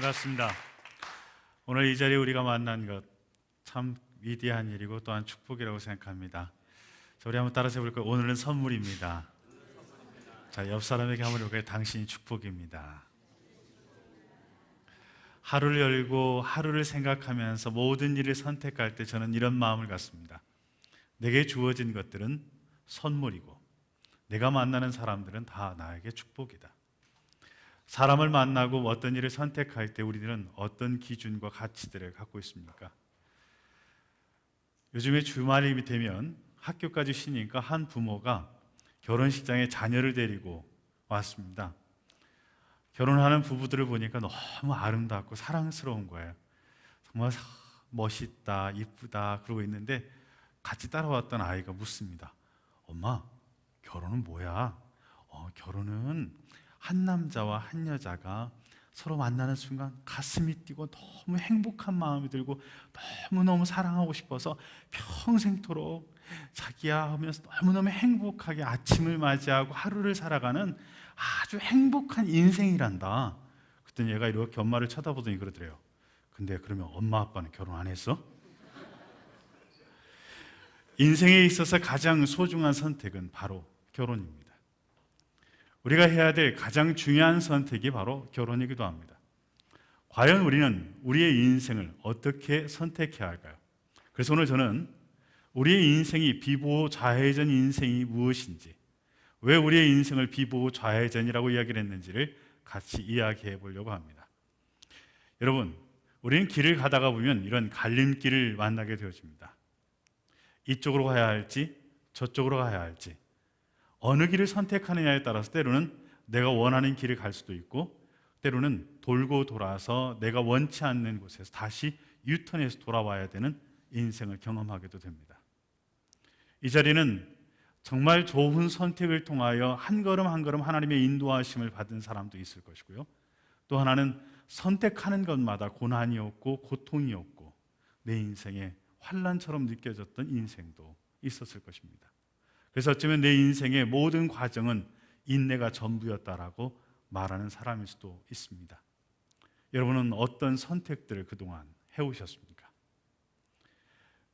반갑습니다. 오늘 이 자리에 우리가 만난 것 참 위대한 일이고 또한 축복이라고 생각합니다. 자, 우리 한번 따라서 해볼까요? 오늘은 선물입니다. 자, 옆 사람에게 한번 해볼까요? 당신이 축복입니다. 하루를 열고 하루를 생각하면서 모든 일을 선택할 때 저는 이런 마음을 갖습니다. 내게 주어진 것들은 선물이고 내가 만나는 사람들은 다 나에게 축복이다. 사람을 만나고 어떤 일을 선택할 때 우리들은 어떤 기준과 가치들을 갖고 있습니까? 요즘에 주말이 되면 학교까지 쉬니까 한 부모가 결혼식장에 자녀를 데리고 왔습니다. 결혼하는 부부들을 보니까 너무 아름답고 사랑스러운 거예요. 정말 멋있다, 이쁘다 그러고 있는데 같이 따라왔던 아이가 묻습니다. 엄마, 결혼은 뭐야? 어, 결혼은 한 남자와 한 여자가 서로 만나는 순간 가슴이 뛰고 너무 행복한 마음이 들고 너무너무 사랑하고 싶어서 평생토록 자기야 하면서 너무너무 행복하게 아침을 맞이하고 하루를 살아가는 아주 행복한 인생이란다. 그랬더니 얘가 이렇게 엄마를 쳐다보더니 그러더래요. 근데 그러면 엄마 아빠는 결혼 안 했어? 인생에 있어서 가장 소중한 선택은 바로 결혼입니다. 우리가 해야 될 가장 중요한 선택이 바로 결혼이기도 합니다. 과연 우리는 우리의 인생을 어떻게 선택해야 할까요? 그래서 오늘 저는 우리의 인생이 비보호 좌회전 인생이 무엇인지, 왜 우리의 인생을 비보호 좌회전이라고 이야기를 했는지를 같이 이야기해 보려고 합니다. 여러분, 우리는 길을 가다가 보면 이런 갈림길을 만나게 되어집니다. 이쪽으로 가야 할지, 저쪽으로 가야 할지, 어느 길을 선택하느냐에 따라서 때로는 내가 원하는 길을 갈 수도 있고 때로는 돌고 돌아서 내가 원치 않는 곳에서 다시 유턴해서 돌아와야 되는 인생을 경험하게도 됩니다. 이 자리는 정말 좋은 선택을 통하여 한 걸음 한 걸음 하나님의 인도하심을 받은 사람도 있을 것이고요. 또 하나는 선택하는 것마다 고난이었고 고통이었고 내 인생에 환란처럼 느껴졌던 인생도 있었을 것입니다. 그래서 어쩌면 내 인생의 모든 과정은 인내가 전부였다라고 말하는 사람일 수도 있습니다. 여러분은 어떤 선택들을 그동안 해오셨습니까?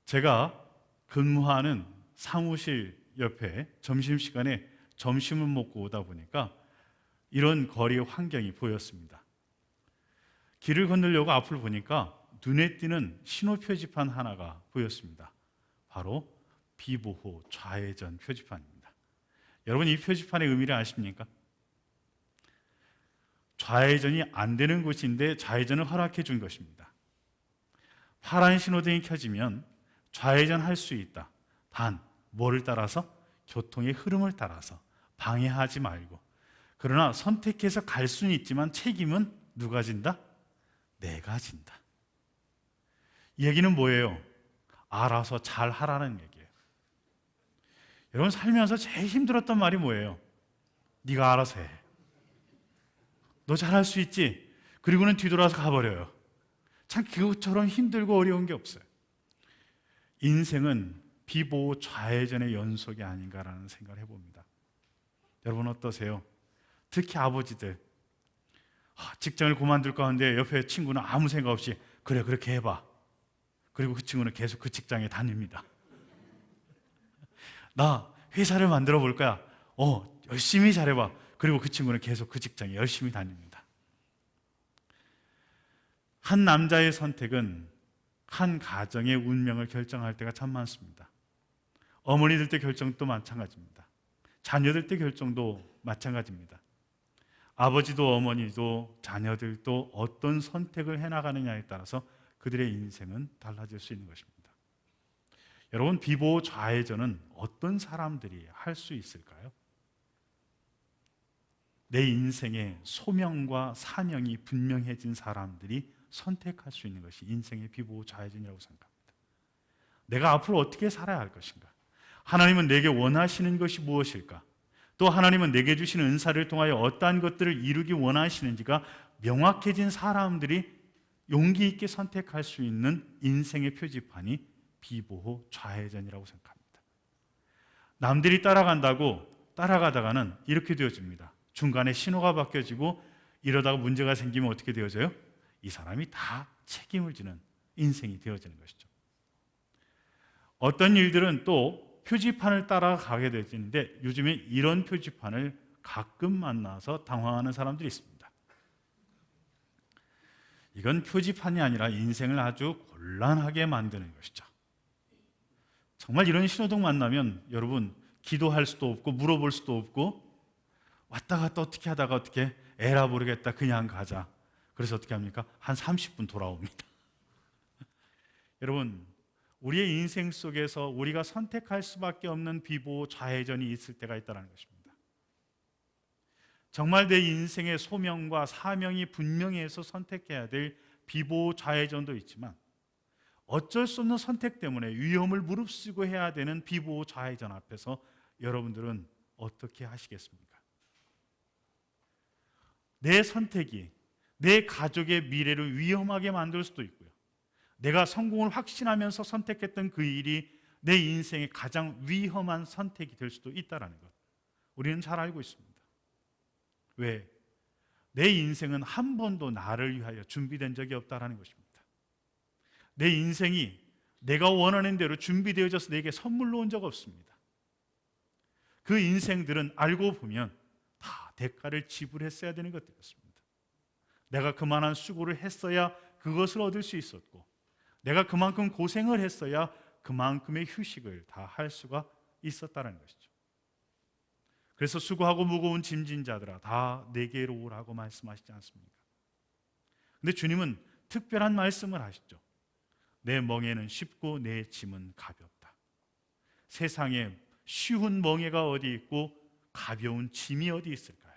제가 근무하는 사무실 옆에 점심시간에 점심을 먹고 오다 보니까 이런 거리의 환경이 보였습니다. 길을 건너려고 앞을 보니까 눈에 띄는 신호 표지판 하나가 보였습니다. 바로 비보호 좌회전 표지판입니다. 여러분 이 표지판의 의미를 아십니까? 좌회전이 안 되는 곳인데 좌회전을 허락해 준 것입니다. 파란 신호등이 켜지면 좌회전 할 수 있다. 단 뭐를 따라서 교통의 흐름을 따라서 방해하지 말고 그러나 선택해서 갈 수는 있지만 책임은 누가 진다? 내가 진다. 이 얘기는 뭐예요? 알아서 잘 하라는 얘기예요. 여러분 살면서 제일 힘들었던 말이 뭐예요? 네가 알아서 해. 너 잘할 수 있지? 그리고는 뒤돌아서 가버려요. 참 그것처럼 힘들고 어려운 게 없어요. 인생은 비보호 좌회전의 연속이 아닌가라는 생각을 해봅니다. 여러분 어떠세요? 특히 아버지들 직장을 그만둘 가운데 옆에 친구는 아무 생각 없이 그래 그렇게 해봐. 그리고 그 친구는 계속 그 직장에 다닙니다. 나 회사를 만들어 볼 거야. 어 열심히 잘해봐. 그리고 그 친구는 계속 그 직장에 열심히 다닙니다. 한 남자의 선택은 한 가정의 운명을 결정할 때가 참 많습니다. 어머니들 때 결정도 마찬가지입니다. 자녀들 때 결정도 마찬가지입니다. 아버지도 어머니도 자녀들도 어떤 선택을 해나가느냐에 따라서 그들의 인생은 달라질 수 있는 것입니다. 여러분, 비보 좌회전은 어떤 사람들이 할 수 있을까요? 내 인생의 소명과 사명이 분명해진 사람들이 선택할 수 있는 것이 인생의 비보 좌회전이라고 생각합니다. 내가 앞으로 어떻게 살아야 할 것인가? 하나님은 내게 원하시는 것이 무엇일까? 또 하나님은 내게 주신 은사를 통하여 어떠한 것들을 이루기 원하시는지가 명확해진 사람들이 용기 있게 선택할 수 있는 인생의 표지판이 비보호 좌회전이라고 생각합니다. 남들이 따라간다고 따라가다가는 이렇게 되어집니다. 중간에 신호가 바뀌어지고 이러다가 문제가 생기면 어떻게 되어져요? 이 사람이 다 책임을 지는 인생이 되어지는 것이죠. 어떤 일들은 또 표지판을 따라가게 되는데 요즘에 이런 표지판을 가끔 만나서 당황하는 사람들이 있습니다. 이건 표지판이 아니라 인생을 아주 곤란하게 만드는 것이죠. 정말 이런 신호등 만나면 여러분 기도할 수도 없고 물어볼 수도 없고 왔다 갔다 어떻게 하다가 어떻게 에라 모르겠다 그냥 가자. 그래서 어떻게 합니까? 한 30분 돌아옵니다. 여러분 우리의 인생 속에서 우리가 선택할 수밖에 없는 비보 좌회전이 있을 때가 있다는 것입니다. 정말 내 인생의 소명과 사명이 분명해서 선택해야 될 비보 좌회전도 있지만 어쩔 수 없는 선택 때문에 위험을 무릅쓰고 해야 되는 비보 좌회전 앞에서 여러분들은 어떻게 하시겠습니까? 내 선택이 내 가족의 미래를 위험하게 만들 수도 있고요. 내가 성공을 확신하면서 선택했던 그 일이 내 인생의 가장 위험한 선택이 될 수도 있다는 것. 우리는 잘 알고 있습니다. 왜? 내 인생은 한 번도 나를 위하여 준비된 적이 없다라는 것입니다. 내 인생이 내가 원하는 대로 준비되어져서 내게 선물로 온 적 없습니다. 그 인생들은 알고 보면 다 대가를 지불했어야 되는 것들이었습니다. 내가 그만한 수고를 했어야 그것을 얻을 수 있었고, 내가 그만큼 고생을 했어야 그만큼의 휴식을 다 할 수가 있었다는 것이죠. 그래서 수고하고 무거운 짐진 자들아 다 내게로 오라고 말씀하시지 않습니까? 근데 주님은 특별한 말씀을 하시죠. 내 멍에는 쉽고 내 짐은 가볍다. 세상에 쉬운 멍에가 어디 있고 가벼운 짐이 어디 있을까요?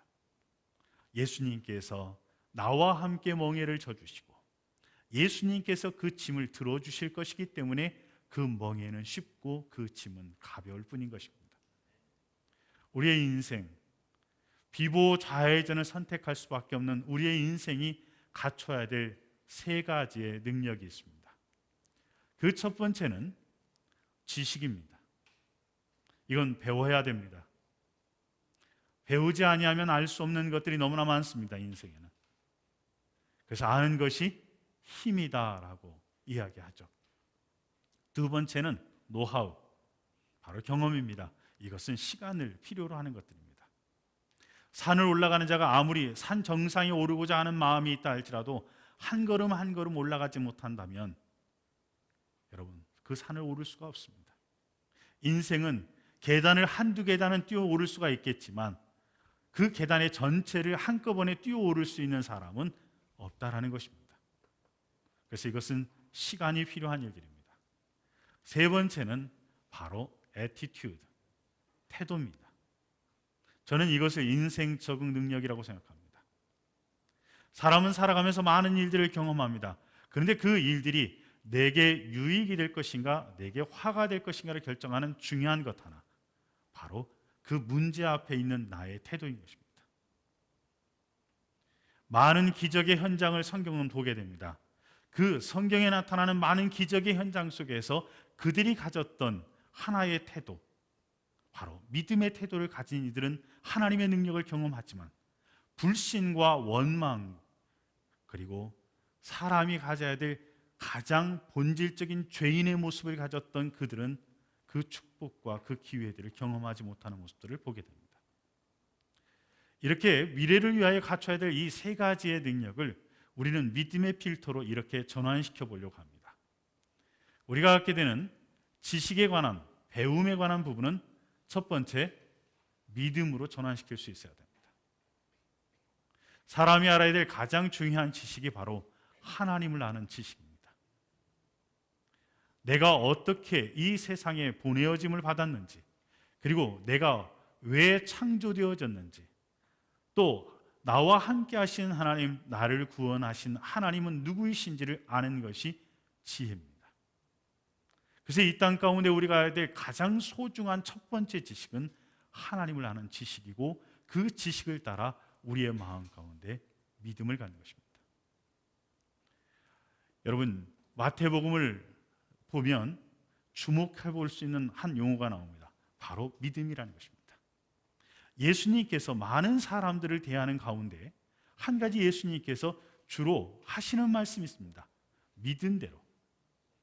예수님께서 나와 함께 멍에를 져주시고 예수님께서 그 짐을 들어주실 것이기 때문에 그 멍에는 쉽고 그 짐은 가벼울 뿐인 것입니다. 우리의 인생 비보 좌회전을 선택할 수밖에 없는 우리의 인생이 갖춰야 될 세 가지의 능력이 있습니다. 그 첫 번째는 지식입니다. 이건 배워야 됩니다. 배우지 아니하면 알 수 없는 것들이 너무나 많습니다. 인생에는. 그래서 아는 것이 힘이다라고 이야기하죠. 두 번째는 노하우, 바로 경험입니다. 이것은 시간을 필요로 하는 것들입니다. 산을 올라가는 자가 아무리 산 정상에 오르고자 하는 마음이 있다 할지라도 한 걸음 한 걸음 올라가지 못한다면 여러분 그 산을 오를 수가 없습니다. 인생은 계단을 한두 계단은 뛰어 오를 수가 있겠지만 그 계단의 전체를 한꺼번에 뛰어 오를 수 있는 사람은 없다라는 것입니다. 그래서 이것은 시간이 필요한 일들입니다. 세 번째는 바로 attitude. 태도입니다. 저는 이것을 인생 적응 능력이라고 생각합니다. 사람은 살아가면서 많은 일들을 경험합니다. 그런데 그 일들이 내게 유익이 될 것인가, 내게 화가 될 것인가를 결정하는 중요한 것 하나. 바로 그 문제 앞에 있는 나의 태도인 것입니다. 많은 기적의 현장을 성경은 보게 됩니다. 그 성경에 나타나는 많은 기적의 현장 속에서 그들이 가졌던 하나의 태도, 바로 믿음의 태도를 가진 이들은 하나님의 능력을 경험하지만 불신과 원망 그리고 사람이 가져야 될 가장 본질적인 죄인의 모습을 가졌던 그들은 그 축복과 그 기회들을 경험하지 못하는 모습들을 보게 됩니다. 이렇게 미래를 위하여 갖춰야 될 이 세 가지의 능력을 우리는 믿음의 필터로 이렇게 전환시켜 보려고 합니다. 우리가 갖게 되는 지식에 관한 배움에 관한 부분은 첫 번째, 믿음으로 전환시킬 수 있어야 됩니다. 사람이 알아야 될 가장 중요한 지식이 바로 하나님을 아는 지식입니다. 내가 어떻게 이 세상에 보내어짐을 받았는지, 그리고 내가 왜 창조되어졌는지, 또 나와 함께 하신 하나님, 나를 구원하신 하나님은 누구이신지를 아는 것이 지혜입니다. 그래서 이 땅 가운데 우리가 해야 될 가장 소중한 첫 번째 지식은 하나님을 아는 지식이고 그 지식을 따라 우리의 마음 가운데 믿음을 갖는 것입니다. 여러분 마태복음을 보면 주목해 볼 수 있는 한 용어가 나옵니다. 바로 믿음이라는 것입니다. 예수님께서 많은 사람들을 대하는 가운데 한 가지 예수님께서 주로 하시는 말씀이 있습니다. 믿음대로,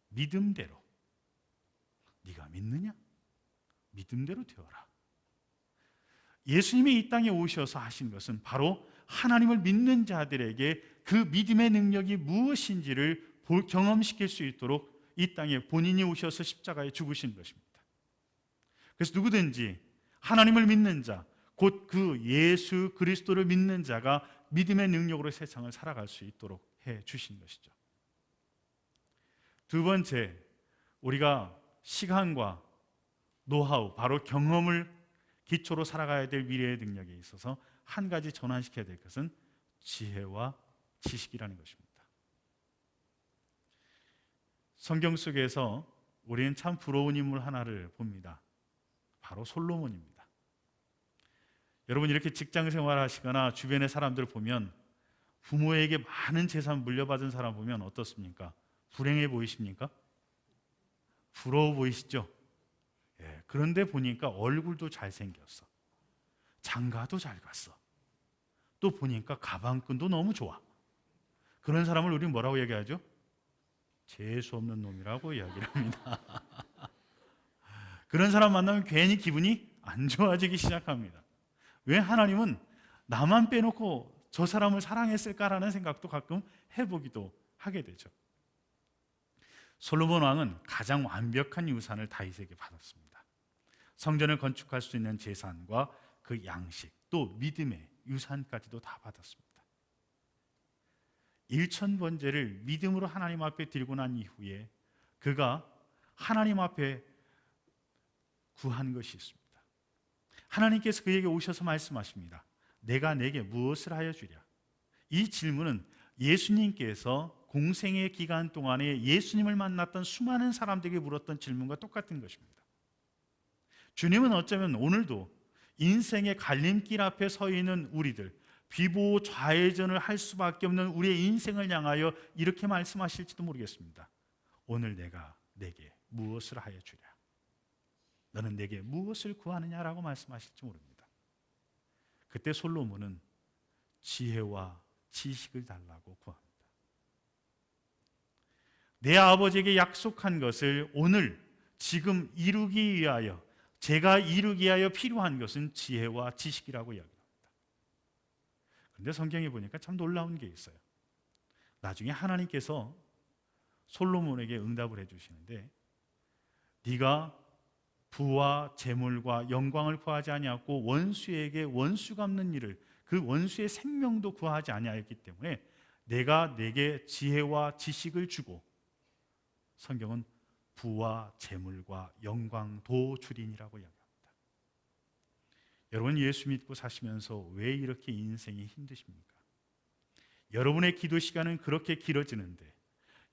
믿음대로. 네가 믿느냐? 믿음대로 되어라. 예수님이 이 땅에 오셔서 하신 것은 바로 하나님을 믿는 자들에게 그 믿음의 능력이 무엇인지를 경험시킬 수 있도록 이 땅에 본인이 오셔서 십자가에 죽으신 것입니다. 그래서 누구든지 하나님을 믿는 자, 곧 그 예수 그리스도를 믿는 자가 믿음의 능력으로 세상을 살아갈 수 있도록 해 주신 것이죠. 두 번째, 우리가 시간과 노하우, 바로 경험을 기초로 살아가야 될 미래의 능력에 있어서 한 가지 전환시켜야 될 것은 지혜와 지식이라는 것입니다. 성경 속에서 우리는 참 부러운 인물 하나를 봅니다. 바로 솔로몬입니다. 여러분 이렇게 직장 생활하시거나 주변의 사람들 보면 부모에게 많은 재산 물려받은 사람 보면 어떻습니까? 불행해 보이십니까? 부러워 보이시죠? 예, 그런데 보니까 얼굴도 잘생겼어. 장가도 잘 갔어. 또 보니까 가방끈도 너무 좋아. 그런 사람을 우리 뭐라고 얘기하죠? 재수 없는 놈이라고 이야기를 합니다. 그런 사람 만나면 괜히 기분이 안 좋아지기 시작합니다. 왜 하나님은 나만 빼놓고 저 사람을 사랑했을까라는 생각도 가끔 해보기도 하게 되죠. 솔로몬 왕은 가장 완벽한 유산을 다윗에게 받았습니다. 성전을 건축할 수 있는 재산과 그 양식, 또 믿음의 유산까지도 다 받았습니다. 일천 번제를 믿음으로 하나님 앞에 드리고 난 이후에 그가 하나님 앞에 구한 것이 있습니다. 하나님께서 그에게 오셔서 말씀하십니다. 내가 내게 무엇을 하여 주랴? 이 질문은 예수님께서 공생의 기간 동안에 예수님을 만났던 수많은 사람들에게 물었던 질문과 똑같은 것입니다. 주님은 어쩌면 오늘도 인생의 갈림길 앞에 서 있는 우리들, 비보 좌회전을 할 수밖에 없는 우리의 인생을 향하여 이렇게 말씀하실지도 모르겠습니다. 오늘 내가 내게 무엇을 하여 주랴? 너는 내게 무엇을 구하느냐라고 말씀하실지 모릅니다. 그때 솔로몬은 지혜와 지식을 달라고 구합니다. 내 아버지에게 약속한 것을 오늘 지금 이루기 위하여 제가 이루기 위하여 필요한 것은 지혜와 지식이라고 이야기합니다. 그런데 성경에 보니까 참 놀라운 게 있어요. 나중에 하나님께서 솔로몬에게 응답을 해 주시는데 네가 부와 재물과 영광을 구하지 아니하고 원수에게 원수 갚는 일을 그 원수의 생명도 구하지 아니하였기 때문에 내가 내게 지혜와 지식을 주고 성경은 부와 재물과 영광도 주린이라고 이야기합니다. 여러분 예수 믿고 사시면서 왜 이렇게 인생이 힘드십니까? 여러분의 기도 시간은 그렇게 길어지는데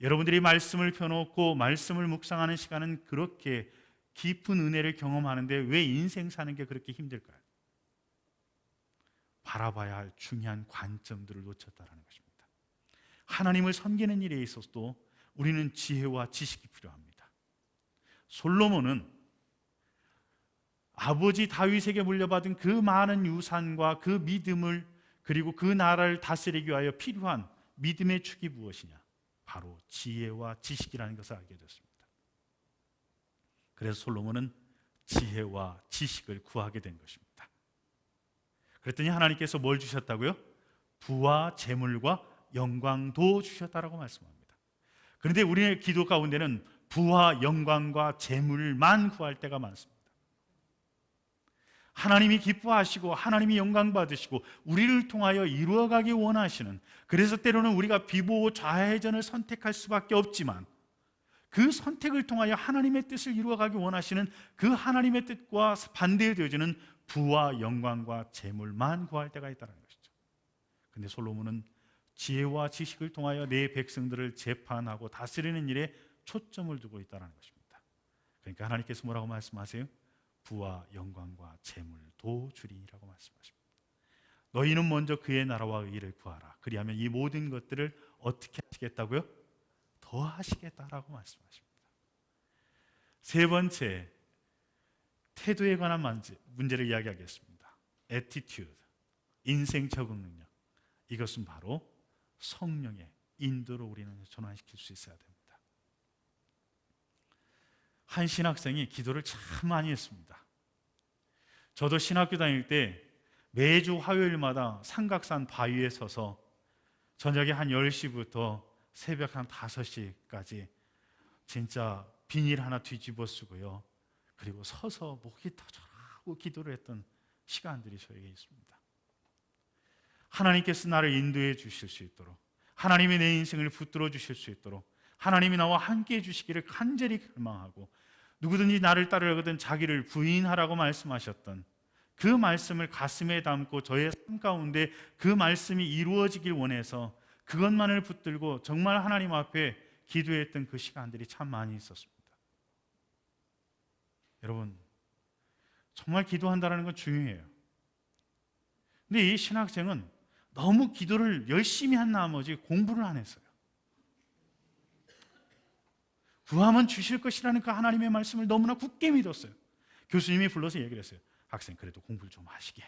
여러분들이 말씀을 펴놓고 말씀을 묵상하는 시간은 그렇게 깊은 은혜를 경험하는데 왜 인생 사는 게 그렇게 힘들까요? 바라봐야 할 중요한 관점들을 놓쳤다는 것입니다. 하나님을 섬기는 일에 있어서도 우리는 지혜와 지식이 필요합니다. 솔로몬은 아버지 다윗에게 물려받은 그 많은 유산과 그 믿음을 그리고 그 나라를 다스리기 위하여 필요한 믿음의 축이 무엇이냐? 바로 지혜와 지식이라는 것을 알게 됐습니다. 그래서 솔로몬은 지혜와 지식을 구하게 된 것입니다. 그랬더니 하나님께서 뭘 주셨다고요? 부와 재물과 영광도 주셨다라고 말씀합니다. 그런데 우리의 기도 가운데는 부와 영광과 재물만 구할 때가 많습니다. 하나님이 기뻐하시고 하나님이 영광 받으시고 우리를 통하여 이루어가기 원하시는 그래서 때로는 우리가 비보 좌회전을 선택할 수밖에 없지만 그 선택을 통하여 하나님의 뜻을 이루어가기 원하시는 그 하나님의 뜻과 반대되어지는 부와 영광과 재물만 구할 때가 있다는 것이죠. 근데 솔로몬은 지혜와 지식을 통하여 내 백성들을 재판하고 다스리는 일에 초점을 두고 있다는 것입니다. 그러니까 하나님께서 뭐라고 말씀하세요? 부와 영광과 재물도 주리라고 말씀하십니다. 너희는 먼저 그의 나라와 의를 구하라. 그리하면 이 모든 것들을 어떻게 하시겠다고요? 더 하시겠다라고 말씀하십니다. 세 번째 태도에 관한 문제를 이야기하겠습니다. attitude, 인생 적응 능력. 이것은 바로 성령의 인도로 우리는 전환시킬 수 있어야 됩니다. 한 신학생이 기도를 참 많이 했습니다. 저도 신학교 다닐 때 매주 화요일마다 삼각산 바위에 서서 저녁에 한 10시부터 새벽 한 5시까지 진짜 비닐 하나 뒤집어 쓰고요. 그리고 서서 목이 터져라고 기도를 했던 시간들이 저에게 있습니다. 하나님께서 나를 인도해 주실 수 있도록 하나님이 내 인생을 붙들어 주실 수 있도록 하나님이 나와 함께 해 주시기를 간절히 갈망하고 누구든지 나를 따르거든 자기를 부인하라고 말씀하셨던 그 말씀을 가슴에 담고 저의 삶 가운데 그 말씀이 이루어지길 원해서 그것만을 붙들고 정말 하나님 앞에 기도했던 그 시간들이 참 많이 있었습니다. 여러분, 정말 기도한다는 건 중요해요. 근데 이 신학생은 너무 기도를 열심히 한 나머지 공부를 안 했어요. 구하면 주실 것이라는 그 하나님의 말씀을 너무나 굳게 믿었어요. 교수님이 불러서 얘기를 했어요. 학생 그래도 공부를 좀 하시게.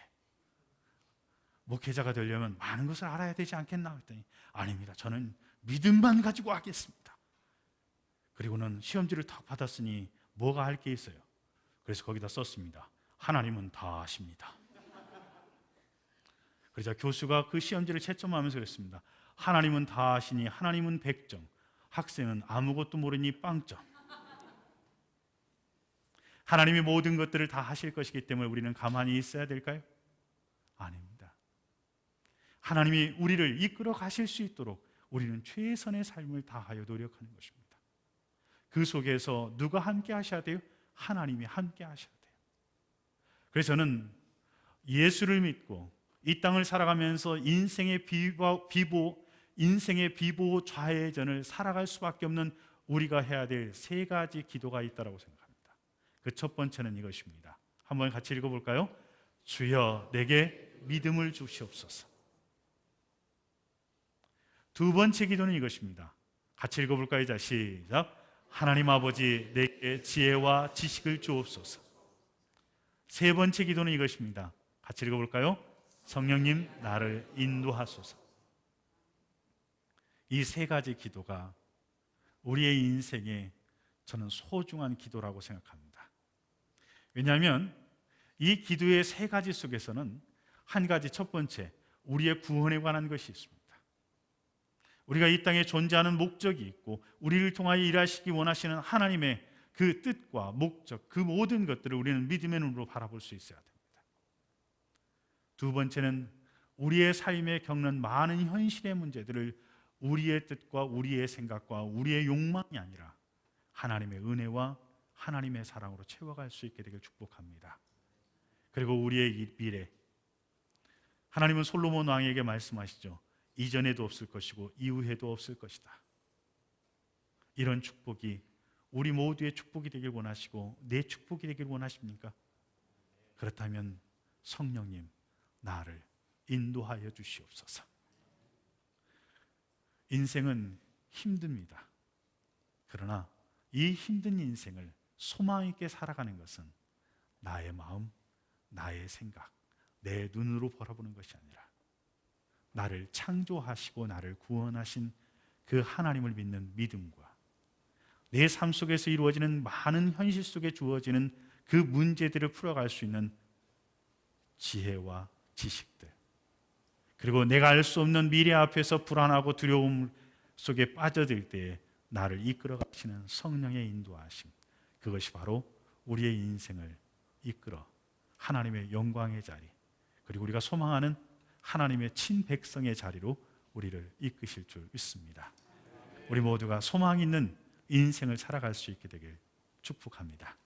목회자가 되려면 많은 것을 알아야 되지 않겠나 했더니 아닙니다. 저는 믿음만 가지고 하겠습니다. 그리고는 시험지를 탁 받았으니 뭐가 할 게 있어요. 그래서 거기다 썼습니다. 하나님은 다 아십니다. 그러자 교수가 그 시험지를 채점하면서 그랬습니다. 하나님은 다 아시니 하나님은 100점, 학생은 아무것도 모르니 빵점. 하나님이 모든 것들을 다 하실 것이기 때문에 우리는 가만히 있어야 될까요? 아닙니다. 하나님이 우리를 이끌어 가실 수 있도록 우리는 최선의 삶을 다하여 노력하는 것입니다. 그 속에서 누가 함께 하셔야 돼요? 하나님이 함께 하셔야 돼요. 그래서 저는 예수를 믿고 이 땅을 살아가면서 인생의 비보, 비보 인생의 비보 좌회전을 살아갈 수밖에 없는 우리가 해야 될 세 가지 기도가 있다고 생각합니다. 그 첫 번째는 이것입니다. 한번 같이 읽어볼까요? 주여 내게 믿음을 주시옵소서. 두 번째 기도는 이것입니다. 같이 읽어볼까요? 자 시작. 하나님 아버지 내게 지혜와 지식을 주옵소서. 세 번째 기도는 이것입니다. 같이 읽어볼까요? 성령님 나를 인도하소서. 이 세 가지 기도가 우리의 인생에 저는 소중한 기도라고 생각합니다. 왜냐하면 이 기도의 세 가지 속에서는 한 가지 첫 번째 우리의 구원에 관한 것이 있습니다. 우리가 이 땅에 존재하는 목적이 있고 우리를 통하여 일하시기 원하시는 하나님의 그 뜻과 목적 그 모든 것들을 우리는 믿음의 눈으로 바라볼 수 있어야 됩니다. 두 번째는 우리의 삶에 겪는 많은 현실의 문제들을 우리의 뜻과 우리의 생각과 우리의 욕망이 아니라 하나님의 은혜와 하나님의 사랑으로 채워갈 수 있게 되길 축복합니다. 그리고 우리의 미래 하나님은 솔로몬 왕에게 말씀하시죠. 이전에도 없을 것이고 이후에도 없을 것이다. 이런 축복이 우리 모두의 축복이 되길 원하시고 내 축복이 되길 원하십니까? 그렇다면 성령님 나를 인도하여 주시옵소서. 인생은 힘듭니다. 그러나 이 힘든 인생을 소망 있게 살아가는 것은 나의 마음, 나의 생각, 내 눈으로 바라보는 것이 아니라 나를 창조하시고 나를 구원하신 그 하나님을 믿는 믿음과 내 삶 속에서 이루어지는 많은 현실 속에 주어지는 그 문제들을 풀어갈 수 있는 지혜와 지식들 그리고 내가 알 수 없는 미래 앞에서 불안하고 두려움 속에 빠져들 때에 나를 이끌어 가시는 성령의 인도하심 그것이 바로 우리의 인생을 이끌어 하나님의 영광의 자리 그리고 우리가 소망하는 하나님의 친백성의 자리로 우리를 이끄실 줄 믿습니다. 우리 모두가 소망 있는 인생을 살아갈 수 있게 되길 축복합니다.